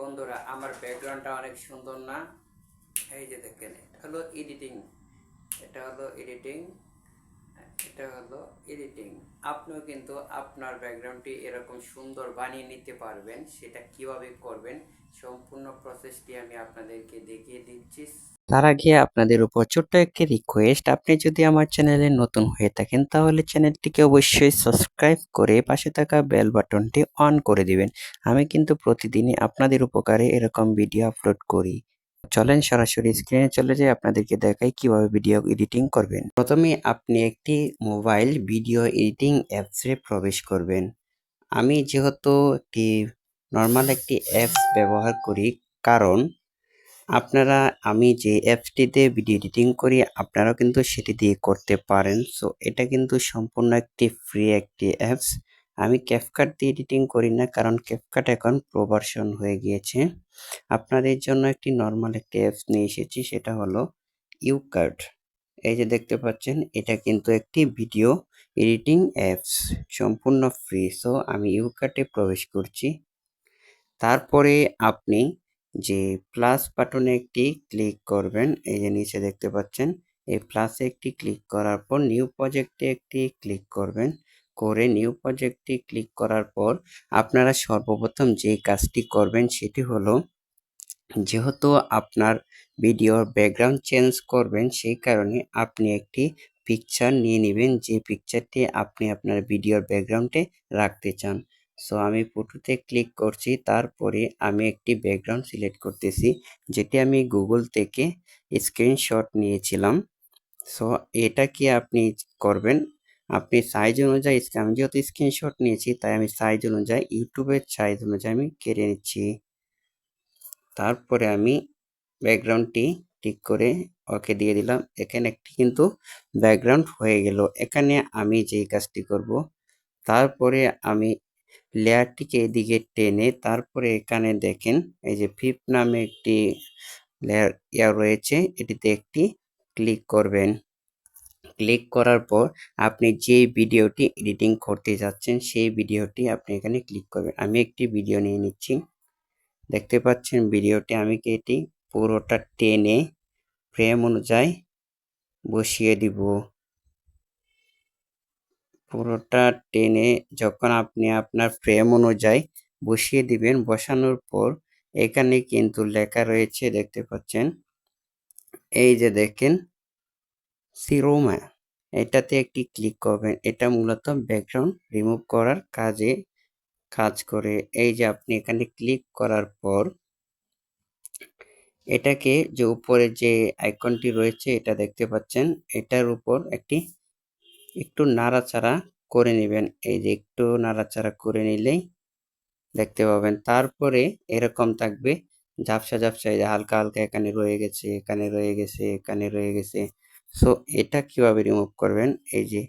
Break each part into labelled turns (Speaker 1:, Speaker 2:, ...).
Speaker 1: বন্ধুরা, আমার ব্যাকগ্রাউন্ডটা অনেক সুন্দর না। এই যে দেখেন, এটা হলো এডিটিং এটা হলো এডিটিং এটা হলো এডিটিং আপনিও কিন্তু আপনার ব্যাকগ্রাউন্ডটি এরকম সুন্দর বানিয়ে নিতে পারবেন, সেটা কীভাবে করবেন, সম্পূর্ণ প্রসেসটি আমি আপনাদেরকে দেখিয়ে দিচ্ছি। তার আগে আপনাদের উপর ছোট্ট একটি রিকোয়েস্ট আপনি যদি আমার চ্যানেলে নতুন হয়ে থাকেন, তাহলে চ্যানেলটিকে অবশ্যই সাবস্ক্রাইব করে পাশে থাকা বেল বাটনটি অন করে দিবেন। আমি কিন্তু প্রতিদিনই আপনাদের উপকারে এরকম ভিডিও আপলোড করি। চলেন সরাসরি স্ক্রিনে চলে যাই, আপনাদেরকে দেখাই কীভাবে ভিডিও এডিটিং করবেন। প্রথমে আপনি একটি মোবাইল ভিডিও এডিটিং অ্যাপসে প্রবেশ করবেন। আমি যেহেতু একটি নর্মাল একটি অ্যাপস ব্যবহার করি, কারণ আপনারা, আমি যে অ্যাপসটিতে ভিডিও এডিটিং করি, আপনারাও কিন্তু সেটি দিয়ে করতে পারেন। সো এটা কিন্তু সম্পূর্ণ একটি ফ্রি একটি অ্যাপস আমি ক্যাপকাট দিয়ে এডিটিং করি না, কারণ ক্যাপকাট এখন প্রো ভার্সন হয়ে গিয়েছে। আপনাদের জন্য একটি নর্মাল একটি অ্যাপস নিয়ে এসেছি, সেটা হলো ইউকার্ট এই যে দেখতে পাচ্ছেন, এটা কিন্তু একটি ভিডিও এডিটিং অ্যাপস সম্পূর্ণ ফ্রি সো আমি ইউকার্টে প্রবেশ করছি। তারপরে আপনি যে প্লাস বাটনে একটি ক্লিক করবেন, এই যে নিচে দেখতে পাচ্ছেন, এই প্লাসে একটি ক্লিক করার পর নিউ প্রজেক্টে একটি ক্লিক করবেন। করে নিউ প্রজেক্টটি ক্লিক করার পর আপনারা সর্বপ্রথম যে কাজটি করবেন সেটি হলো, যেহেতু আপনার ভিডিওর ব্যাকগ্রাউন্ড চেঞ্জ করবেন সেই কারণে আপনি একটি পিকচার নিয়ে নেবেন, যে পিকচারটি আপনি আপনার ভিডিওর ব্যাকগ্রাউন্ডে রাখতে চান। সো আমি ফটোতে ক্লিক করছি, তারপরে আমি একটি ব্যাকগ্রাউন্ড সিলেক্ট করতেছি, যেটি আমি গুগল থেকে স্ক্রিনশট নিয়েছিলাম। সো এটা কি আপনি করবেন? আপনি সাইজ অনুযায়ী আমি যেহেতু স্ক্রিনশট নিয়েছি, তাই আমি সাইজ অনুযায়ী ইউটিউবের সাইজ অনুযায়ী আমি কেটে নিচ্ছি। তারপরে আমি ব্যাকগ্রাউন্ডটি ঠিক করে ওকে দিয়ে দিলাম। এখানে একটি কিন্তু ব্যাকগ্রাউন্ড হয়ে গেল। এখানে আমি যেই কাজটি করব, তারপরে আমি লেয়ারটিকে এদিকে টেনে, তারপরে এখানে দেখেন এই যে ফিপ নামে একটি লেয়ার, ইয়া রয়েছে, এটিতে একটি ক্লিক করবেন। ক্লিক করার পর আপনি যে ভিডিওটি এডিটিং করতে যাচ্ছেন, সেই ভিডিওটি আপনি এখানে ক্লিক করবেন। আমি একটি ভিডিও নিয়ে নিচ্ছি। দেখতে পাচ্ছেন ভিডিওটি, আমি এটি পুরোটা টেনে ফ্রেম অনুযায়ী বসিয়ে দিব। পুরোটা টেনে যখন আপনি আপনার ফ্রেম অনুযায়ী বসিয়ে দিবেন, বসানোর পর এখানে কিন্তু লেখা রয়েছে, দেখতে পাচ্ছেন? এই যে দেখেন সিরোমা এটাতে একটি ক্লিক করবেন। এটা মূলত ব্যাকগ্রাউন্ড রিমুভ করার কাজে কাজ করে। এই যে আপনি এখানে ক্লিক করার পর এটাকে যে উপরে যে আইকনটি রয়েছে, এটা দেখতে পাচ্ছেন, এটার উপর একটি একটু নাড়াচাড়া করে নেবেন। এই যে একটু নাড়াচাড়া করে নিলেই দেখতে পাবেন। তারপরে এরকম থাকবে, ঝাপসা ঝাপসা হালকা হালকা এখানে রয়ে গেছে, এখানে রয়ে গেছে, এখানে রয়ে গেছে। সো এটা কীভাবে রিমুভ করবেন? এই যে,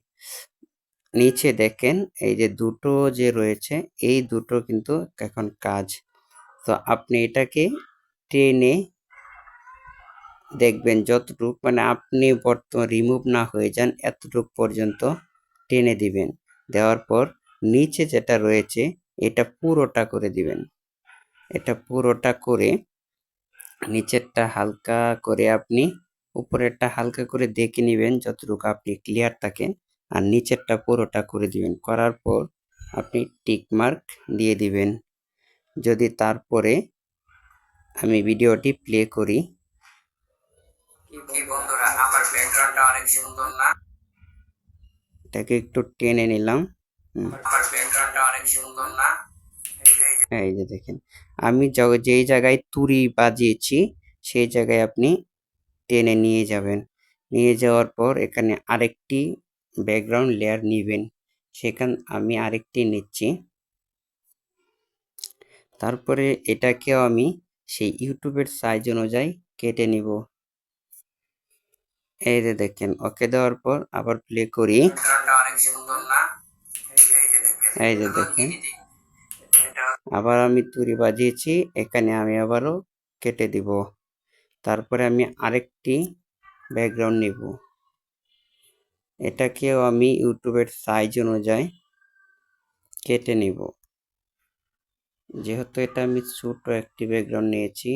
Speaker 1: নিচে দেখেন, এই যে দুটো যে রয়েছে, এই দুটো কিন্তু এখন কাজ। তো আপনি এটাকে টেনে দেখবেন যতটুক মানে আপনি বর্তমান রিমুভ না হয়ে যান, এতটুক পর্যন্ত টেনে দিবেন। দেওয়ার পর নিচে যেটা রয়েছে, এটা পুরোটা করে দিবেন। এটা পুরোটা করে নিচেরটা হালকা করে আপনি উপরেরটা হালকা করে দেখে নেবেন যতটুকু আপনি ক্লিয়ার থাকেন আর নিচেরটা পুরোটা করে দিবেন। করার পর আপনি টিক মার্ক দিয়ে দিবেন। যদি তারপরে আমি ভিডিওটি প্লে করি। বন্ধুরা আমার ব্যাকগ্রাউন্ডটা অনেক সুন্দর না? এটাকে একটু টেনে নিলাম। আমার ব্যাকগ্রাউন্ডটা অনেক সুন্দর না? এই যে দেখেন আমি যেই জায়গায় তুড়ি বাজিয়েছি সেই জায়গায় আপনি টেনে নিয়ে যাবেন। নিয়ে যাওয়ার পর এখানে আরেকটি ব্যাকগ্রাউন্ড লেয়ার নেবেন। সেখান আমি আরেকটি নিচ্ছি। তারপরে এটাকেও আমি সেই ইউটিউবের সাইজ অনুযায়ী কেটে নিব। এই যে দেখেন ওকে দেওয়ার পর আবার প্লে করি। এই যে দেখেন, আবার আমি তুড়ি বাজিয়েছি, এখানে আমি আবারও কেটে দিব। তারপরে আমি আরেকটি ব্যাকগ্রাউন্ড নিব। এটাকেও আমি ইউটিউবের সাইজ অনুযায়ী কেটে নিব। যেহেতু এটা আমি ছোট একটি ব্যাকগ্রাউন্ড নিয়েছি,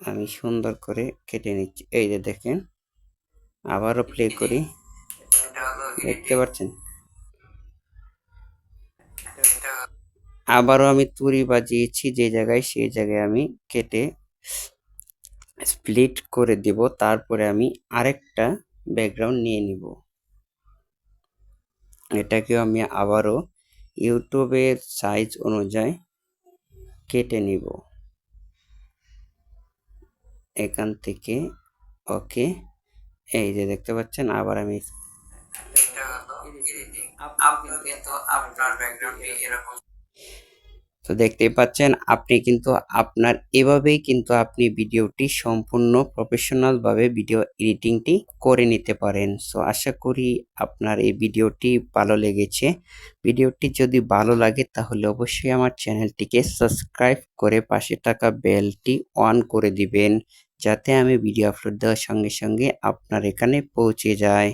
Speaker 1: আমি সুন্দর করে কেটে নিচ্ছি। এই যে দেখেন, আবারও প্লে করি। দেখতে পাচ্ছেন? আবারও আমি তুড়ি বাজিয়েছি যে জায়গায় সেই জায়গায় আমি কেটে স্প্লিট করে দেব, তারপরে আমি আরেকটা ব্যাকগ্রাউন্ড নিয়ে নিব। এটাকেও আমি আবারও ইউটিউবের সাইজ অনুযায়ী কেটে নিব। এখান থেকে ওকে এই যে দেখতে পাচ্ছেন, আবার আমি তো দেখতেই পাচ্ছেন, আপনি কিন্তু আপনার এভাবেই কিন্তু আপনি ভিডিওটি সম্পূর্ণ প্রফেশনাল ভাবে ভিডিও এডিটিংটি করে নিতে পারেন। সো আশা করি আপনার এই ভিডিওটি ভালো লেগেছে। ভিডিওটি যদি ভালো লাগে তাহলে অবশ্যই আমার চ্যানেলটিকে সাবস্ক্রাইব করে পাশে থাকা বেলটি অন করে দিবেন, যাতে আমি ভিডিও আপলোড দেওয়ার সঙ্গে সঙ্গে আপনার এখানে পৌঁছে যায়।